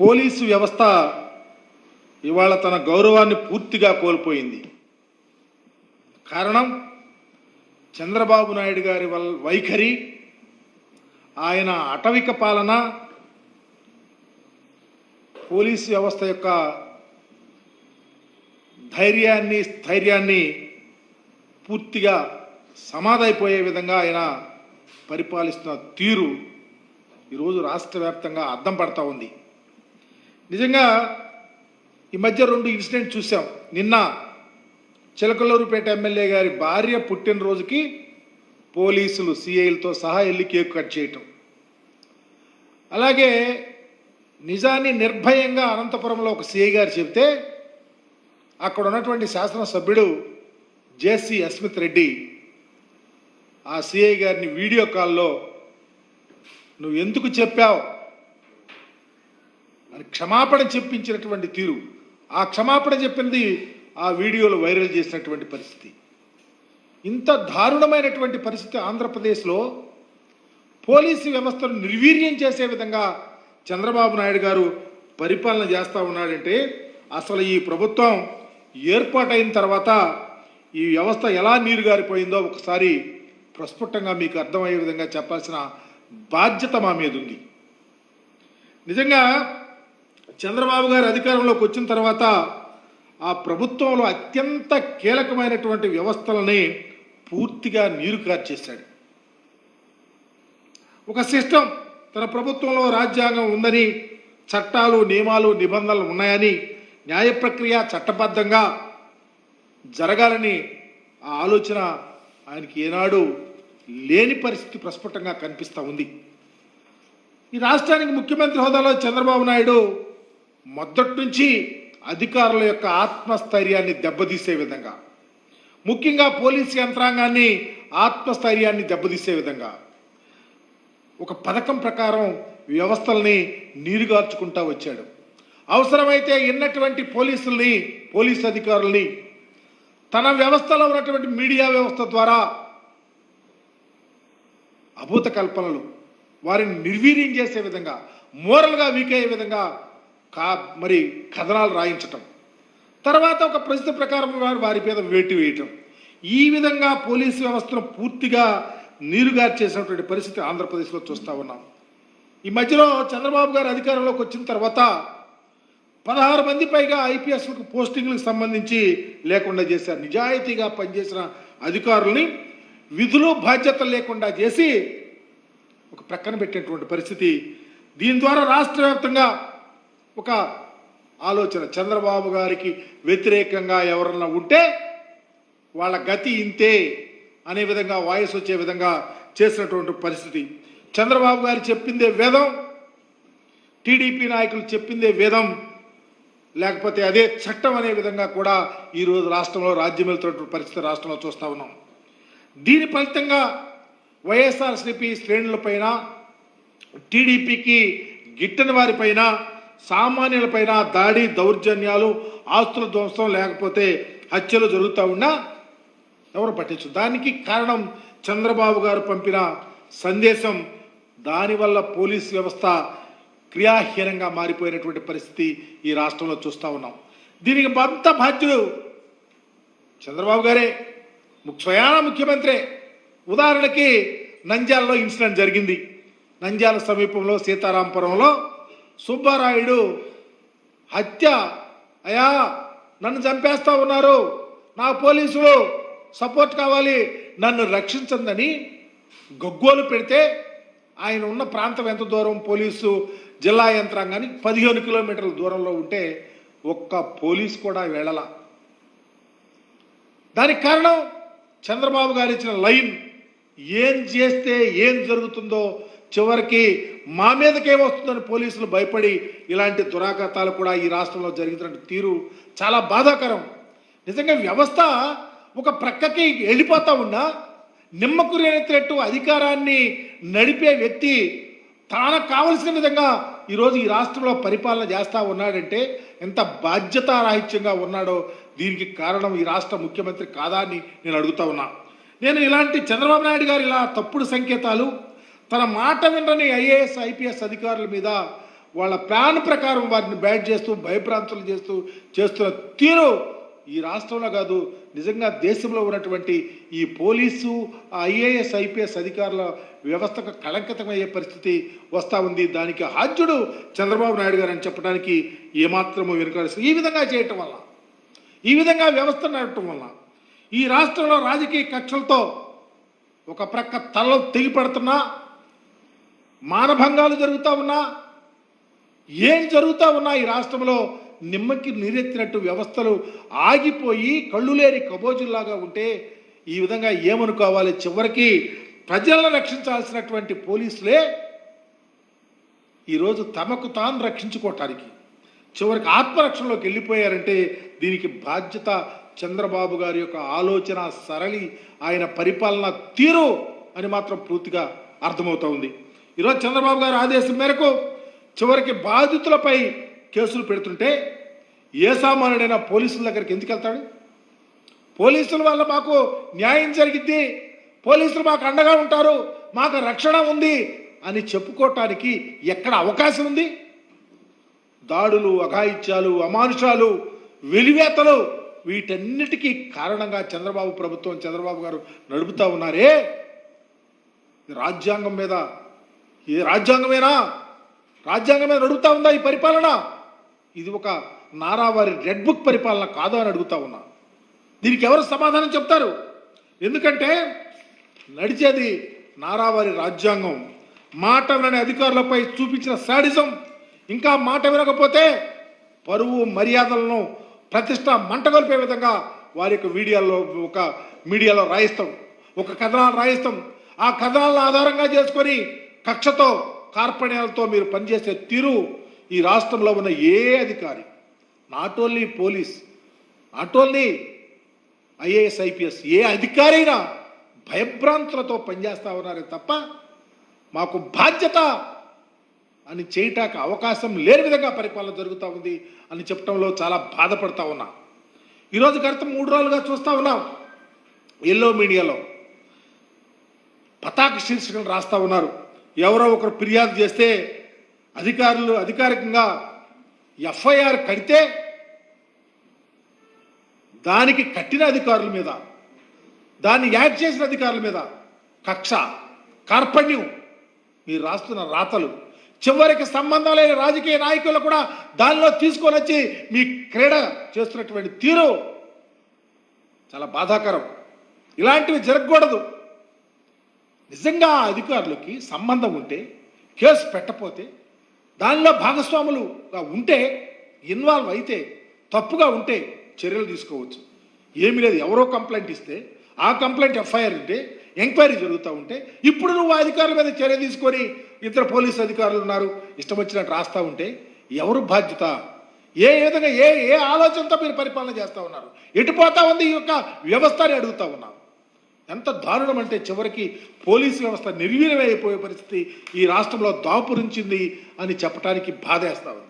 Police వ్యవస్థ ఇవాళ తన గౌరవాన్ని పూర్తిగా కోల్పోయింది. కారణం చంద్రబాబు నాయుడు గారి వల్ వైఖరి ఆయన అటవిక పాలన పోలీసు వ్యవస్థ యొక్క ధైర్యాన్ని స్థైర్యాన్ని పూర్తిగా సమాధైపోయే విధంగా ఆయన పరిపాలిస్తున్న తీరు ఈరోజు రాష్ట్ర వ్యాప్తంగా అద్దం పడతా ఉంది. నిజంగా ఈ మధ్య రెండు ఇన్సిడెంట్ చూసాం. నిన్న చిలకలూరుపేట ఎమ్మెల్యే గారి భార్య పుట్టినరోజుకి పోలీసులు సిఐలతో సహా వెళ్ళి కేక్ కట్ చేయటం. అలాగే నిజాన్ని నిర్భయంగా అనంతపురంలో ఒక సిఐ గారు చెబితే అక్కడ ఉన్నటువంటి శాసనసభ్యుడు జేసి అస్మిత్ రెడ్డి ఆ సిఐ గారిని వీడియో కాల్లో నువ్వు ఎందుకు చెప్పావు? అని క్షమాపణ చెప్పించినటువంటి తీరు. ఆ క్షమాపణ చెప్పింది ఆ వీడియోలో వైరల్ చేసినటువంటి పరిస్థితి. ఇంత దారుణమైనటువంటి పరిస్థితి ఆంధ్రప్రదేశ్లో పోలీసు వ్యవస్థను నిర్వీర్యం చేసే విధంగా చంద్రబాబు నాయుడు గారు పరిపాలన చేస్తూ ఉన్నాడంటే అసలు ఈ ప్రభుత్వం ఏర్పాటైన తర్వాత ఈ వ్యవస్థ ఎలా నీరుగారిపోయిందో ఒకసారి ప్రస్ఫుటంగా మీకు అర్థమయ్యే విధంగా చెప్పాల్సిన బాధ్యత మా మీద ఉంది నిజంగా చంద్రబాబు గారు అధికారంలోకి వచ్చిన తర్వాత ఆ ప్రభుత్వంలో అత్యంత కీలకమైనటువంటి వ్యవస్థలని పూర్తిగా నీరు కార్చేశాడు ఒక సిస్టమ్ తన ప్రభుత్వంలో రాజ్యాంగం ఉందని చట్టాలు నియమాలు నిబంధనలు ఉన్నాయని న్యాయ ప్రక్రియ చట్టబద్ధంగా జరగాలని ఆ ఆలోచన ఆయనకి ఏనాడు లేని పరిస్థితి ప్రస్ఫుటంగా కనిపిస్తూ ఉంది. ఈ రాష్ట్రానికి ముఖ్యమంత్రి హోదాలో చంద్రబాబు నాయుడు మొదటి నుంచి అధికారుల యొక్క ఆత్మస్థైర్యాన్ని దెబ్బతీసే విధంగా ముఖ్యంగా పోలీసు యంత్రాంగాన్ని ఆత్మస్థైర్యాన్ని దెబ్బతీసే విధంగా ఒక పథకం ప్రకారం వ్యవస్థల్ని నీరుగార్చుకుంటా వచ్చాడు. అవసరమైతే ఎన్నటువంటి పోలీసుల్ని పోలీసు అధికారుల్ని తన వ్యవస్థలో ఉన్నటువంటి మీడియా వ్యవస్థ ద్వారా అభూత కల్పనలు వారిని నిర్వీర్యం చేసే విధంగా మోరల్గా వీక్ అయ్యే విధంగా కా మరి కథనాలు రాయించటం. తర్వాత ఒక ప్రసిద్ధ ప్రకారం వారు వారి మీద వేటి వేయటం. ఈ విధంగా పోలీసు వ్యవస్థను పూర్తిగా నీరుగారు చేసినటువంటి పరిస్థితి ఆంధ్రప్రదేశ్లో చూస్తూ ఉన్నాం. ఈ మధ్యలో చంద్రబాబు గారు అధికారంలోకి వచ్చిన తర్వాత పదహారు మంది పైగా ఐపీఎస్లకు పోస్టింగ్లకు సంబంధించి లేకుండా చేశారు. నిజాయితీగా పనిచేసిన అధికారుల్ని విధులు బాధ్యతలు లేకుండా చేసి ఒక ప్రక్కన పెట్టినటువంటి పరిస్థితి. దీని ద్వారా రాష్ట్ర వ్యాప్తంగా ఒక ఆలోచన. చంద్రబాబు గారికి వ్యతిరేకంగా ఎవరన్నా ఉంటే వాళ్ళ గతి ఇంతే అనే విధంగా వాయిస్ వచ్చే విధంగా చేసినటువంటి పరిస్థితి. చంద్రబాబు గారు చెప్పిందే వేదం. టీడీపీ నాయకులు చెప్పిందే వేదం. లేకపోతే అదే చట్టం అనే విధంగా కూడా ఈరోజు రాష్ట్రంలో రాజ్యం వెళ్తున్నటువంటి పరిస్థితి రాష్ట్రంలో చూస్తూ ఉన్నాం. దీని ఫలితంగా వైఎస్ఆర్సీపీ శ్రేణులపైన టీడీపీకి గిట్టని వారిపైన సామాన్యులపైన దాడి దౌర్జన్యాలు ఆస్తుల ధ్వంసం లేకపోతే హత్యలు జరుగుతూ ఉన్నా ఎవరు పట్టించు? దానికి కారణం చంద్రబాబు గారు పంపిన సందేశం. దానివల్ల పోలీస్ వ్యవస్థ క్రియాహీనంగా మారిపోయినటువంటి పరిస్థితి ఈ రాష్ట్రంలో చూస్తూ ఉన్నాం. దీనికి అంత బాధ్యుడు చంద్రబాబు గారే. స్వయాన ముఖ్యమంత్రి. ఉదాహరణకి నంద్యాలలో ఇన్సిడెంట్ జరిగింది. నంద్యాల సమీపంలో సీతారాంపురంలో సుబ్బారాయుడు హత్య. అయా నన్ను చంపేస్తా ఉన్నారు. నా పోలీసులు సపోర్ట్ కావాలి. నన్ను రక్షించందని గగ్గోలు పెడితే ఆయన ఉన్న ప్రాంతం ఎంత దూరం? పోలీసు జిల్లా యంత్రాంగానికి పదిహేను కిలోమీటర్ల దూరంలో ఉంటే ఒక్క పోలీస్ కూడా వెళ్ళలా దానికి కారణం చంద్రబాబు గారు ఇచ్చిన లైన్. ఏం చేస్తే ఏం జరుగుతుందో చివరికి మా మీదకేమొస్తుందని పోలీసులు భయపడి ఇలాంటి దురాఘాతాలు కూడా ఈ రాష్ట్రంలో జరుగుతున్న తీరు చాలా బాధాకరం. నిజంగా వ్యవస్థ ఒక ప్రక్కకి వెళ్ళిపోతా ఉన్నా నిమ్మకు రేనెత్తినట్టు అధికారాన్ని నడిపే వ్యక్తి తాను కావలసిన విధంగా ఈరోజు ఈ రాష్ట్రంలో పరిపాలన చేస్తూ ఉన్నాడంటే ఎంత బాధ్యతారాహిత్యంగా ఉన్నాడో దీనికి కారణం ఈ రాష్ట్ర ముఖ్యమంత్రి కాదా అని నేను అడుగుతా ఉన్నా. నేను ఇలాంటి చంద్రబాబు నాయుడు గారు ఇలా తప్పుడు సంకేతాలు తన మాట వినని ఐఏఎస్ ఐపీఎస్ అధికారుల మీద వాళ్ళ ప్లాన్ ప్రకారం వారిని బ్యాట్ చేస్తూ భయభ్రాంతులు చేస్తూ చేస్తున్న తీరు ఈ రాష్ట్రంలో కాదు నిజంగా దేశంలో ఉన్నటువంటి ఈ పోలీసు ఐఏఎస్ ఐపీఎస్ అధికారుల వ్యవస్థకు కళంకితమయ్యే పరిస్థితి వస్తూ ఉంది. దానికి హాజ్యుడు చంద్రబాబు నాయుడు గారు అని చెప్పడానికి ఏమాత్రము వెనుకాడు ఈ విధంగా చేయటం వల్ల ఈ విధంగా వ్యవస్థ నడటం వల్ల ఈ రాష్ట్రంలో రాజకీయ కక్షలతో ఒక ప్రక్క తలలో తెగిపడుతున్నా మానభంగాలు జరుగుతూ ఉన్నా ఏం జరుగుతూ ఉన్నా ఈ రాష్ట్రంలో నిమ్మకి నీరెత్తినట్టు వ్యవస్థలు ఆగిపోయి కళ్ళు లేని కబోజుల్లాగా ఉంటే ఈ విధంగా ఏమనుకోవాలి? చివరికి ప్రజలను రక్షించాల్సినటువంటి పోలీసులే ఈరోజు తమకు తాను రక్షించుకోవటానికి చివరికి ఆత్మరక్షణలోకి వెళ్ళిపోయారంటే దీనికి బాధ్యత చంద్రబాబు గారి యొక్క ఆలోచన సరళి ఆయన పరిపాలన తీరు అని మాత్రం పూర్తిగా అర్థమవుతా ఉంది. ఈరోజు చంద్రబాబు గారి ఆదేశం మేరకు చివరికి బాధితులపై కేసులు పెడుతుంటే ఏ సామాన్యుడైనా పోలీసుల దగ్గరికి ఎందుకు వెళ్తాడు? పోలీసుల వల్ల మాకు న్యాయం జరిగిద్ది. పోలీసులు మాకు అండగా ఉంటారు. మాకు రక్షణ ఉంది అని చెప్పుకోవటానికి ఎక్కడ అవకాశం ఉంది? దాడులు అఘాయిత్యాలు అమానుషాలు వెలివేతలు వీటన్నిటికీ కారణంగా చంద్రబాబు ప్రభుత్వం చంద్రబాబు గారు నడుపుతా ఉన్నారే? రాజ్యాంగం మీద ఏ రాజ్యాంగమేనా? రాజ్యాంగమే మీద ఉందా ఈ పరిపాలన? ఇది ఒక నారావారి రెడ్ బుక్ పరిపాలన కాదు అని అడుగుతా ఉన్నా. దీనికి ఎవరు సమాధానం చెప్తారు? ఎందుకంటే నడిచేది నారావారి రాజ్యాంగం. మాట వినని అధికారులపై చూపించిన శాడిజం. ఇంకా మాట వినకపోతే పరువు మర్యాదలను ప్రతిష్ట మంటగొల్పే విధంగా వారి యొక్క వీడియోలో ఒక మీడియాలో రాయిస్తాం. ఒక కథనాలు రాయిస్తాం. ఆ కథనాలను ఆధారంగా చేసుకొని కక్షతో కార్పణ్యాలతో మీరు పనిచేసే తీరు ఈ రాష్ట్రంలో ఉన్న ఏ అధికారి? Not only police not only IAS IPS ఏ అధికారైనా భయభ్రాంతులతో పనిచేస్తా ఉన్నారే తప్ప మాకు బాధ్యత అని చేయటానికి అవకాశం లేని విధంగా పరిపాలన జరుగుతూ ఉంది అని చెప్పడంలో చాలా బాధపడతా ఉన్నా. ఈరోజు గత మూడు రోజులుగా చూస్తూ ఉన్నాం. ఎల్లో మీడియాలో పతాక శీర్షికలు రాస్తా ఉన్నారు. ఎవరో ఒకరు ఫిర్యాదు చేస్తే అధికారులు అధికారికంగా ఎఫ్ఐఆర్ కడితే దానికి కట్టిన అధికారుల మీద దాన్ని యాడ్ చేసిన అధికారుల మీద కక్ష కార్పణ్యం మీరు రాస్తున్న రాతలు చివరికి సంబంధం లేని రాజకీయ నాయకులు కూడా దానిలో తీసుకొని వచ్చి మీ క్రీడ చేస్తున్నటువంటి తీరు చాలా బాధాకరం. ఇలాంటివి జరగకూడదు. నిజంగా ఆ అధికారులకి సంబంధం ఉంటే కేసు పెట్టపోతే దానిలో భాగస్వాములుగా ఉంటే ఇన్వాల్వ్ అయితే తప్పుగా ఉంటే చర్యలు తీసుకోవచ్చు. ఏమీ లేదు. ఎవరో కంప్లైంట్ ఇస్తే ఆ కంప్లైంట్ ఎఫ్ఐఆర్ ఉంటే ఎంక్వైరీ జరుగుతూ ఉంటే ఇప్పుడు నువ్వు అధికారుల మీద చర్య తీసుకొని ఇతర పోలీసు అధికారులు ఉన్నారు ఇష్టం వచ్చినట్టు రాస్తూ ఉంటే ఎవరు బాధ్యత? ఏ విధంగా ఏ ఏ ఆలోచనతో మీరు పరిపాలన చేస్తూ ఉన్నారు? ఎటుపోతా ఉంది ఈ యొక్క వ్యవస్థని అడుగుతా ఉన్నాను ఎంత దారుణం అంటే చివరికి పోలీసు వ్యవస్థ నిర్వీర్యమైపోయే పరిస్థితి ఈ రాష్ట్రంలో దాపురించింది అని చెప్పడానికి బాధేస్తా ఉంది.